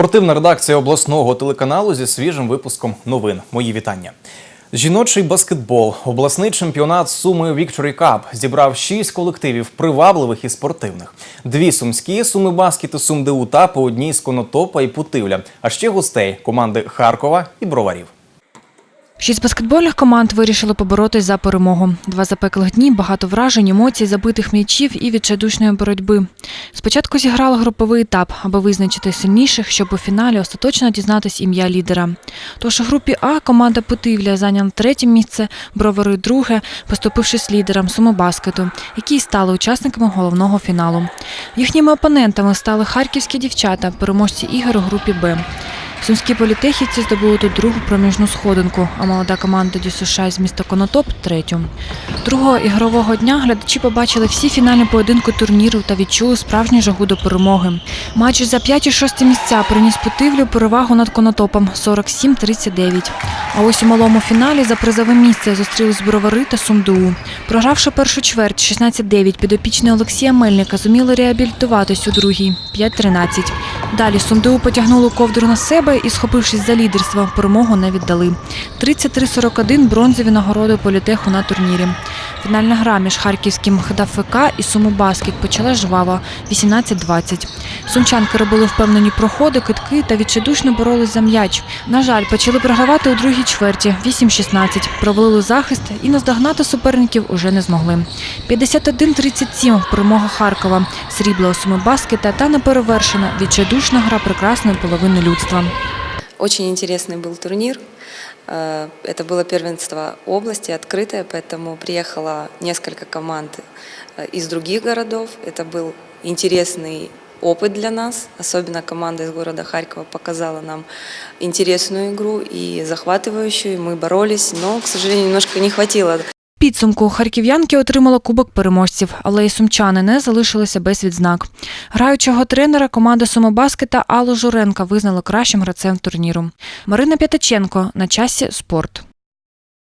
Спортивна редакція обласного телеканалу зі свіжим випуском новин. Мої вітання. Жіночий баскетбол, обласний чемпіонат Суми Вікторі Cup зібрав шість колективів привабливих і спортивних. Дві сумські суми баскет і сумдеу та по одній з Конотопа і Путивля, а ще гостей команди Харкова і Броварів. Шість баскетбольних команд вирішили поборотись за перемогу. Два запеклих дні, багато вражень, емоцій, забитих м'ячів і відчайдушної боротьби. Спочатку зіграли груповий етап, аби визначити сильніших, щоб у фіналі остаточно дізнатись ім'я лідера. Тож у групі А команда Путивля зайняла третє місце, бровари друге, поступившись лідерам сумобаскету, які й стали учасниками головного фіналу. Їхніми опонентами стали харківські дівчата, переможці ігор у групі Б. Сумські політехівці здобули тут другу проміжну сходинку, а молода команда Дюсуша з міста Конотоп третю. Другого ігрового дня глядачі побачили всі фінальні поєдинки турніру та відчули справжню жагу до перемоги. Матч за 5 і 6 місця приніс Путивлю перевагу над Конотопом 47-39. А ось у малому фіналі за призове місце зустрілись Бровари та Сумду. Програвши першу чверть 16-9, підопічні Олексія Мельника зуміли реабілітуватись у другій 5-13. Далі Сумду потягнули ковдру на себе і, схопившись за лідерство, перемогу не віддали. 33-41 бронзові нагороди політеху на турнірі. Фінальна гра між харківським ХДФК і Сумобаскет почала жваво 18-20. Сумчанки робили впевнені проходи, китки та відчайдушно боролись за м'яч. На жаль, почали програвати у другій чверті 8-16. Провалили захист і наздогнати суперників уже не змогли. 51-37 перемога Харкова, срібла у Сумобаскета та неперевершена відчайдушна гра прекрасної половини людства. Очень интересный был турнир. Э, Это было первенство области, открытое, поэтому приехало несколько команд э, из других городов. Это был интересный опыт для нас. Особенно команда из города Харькова показала нам интересную игру и захватывающую. Мы боролись, но, к сожалению, немножко не хватило Підсумку харків'янки отримала кубок переможців, але і сумчани не залишилися без відзнак. Граючого тренера команда Сумобаскета Аллу Журенка визнала кращим гравцем турніру. Марина П'ятаченко на часі спорт.